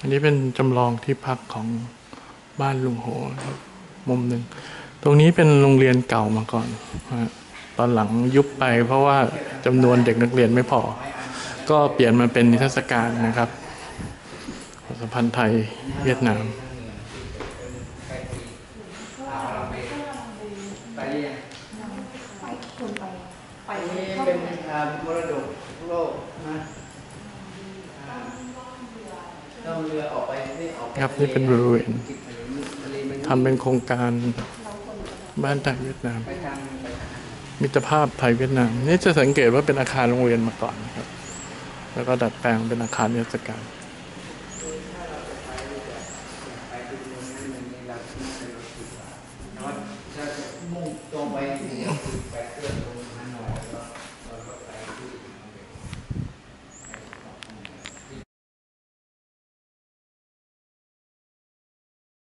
อันนี้เป็นจำลองที่พักของบ้านลุงโหครับมุมหนึ่ง ตรงนี้เป็นโรงเรียนเก่ามาก่อน ตอนหลังยุบไปเพราะว่าจำนวนเด็กนักเรียนไม่พอ ก็เปลี่ยนมาเป็นนิทรรศการนะครับสัมพันธ์ไทยเวียดนามไปเรียนไปคนไปไปอันนี้เข้าเป็นมรดกโลกนะ ครับนี่เป็นบริเวณทำเป็นโครงการบ้านไทยเวียดนาม มิตรภาพไทยเวียดนาม นี่จะสังเกตว่าเป็นอาคารโรงเรียนมาก่อนครับ แล้วก็ดัดแปลงเป็นอาคารนิทรรศการตรงไป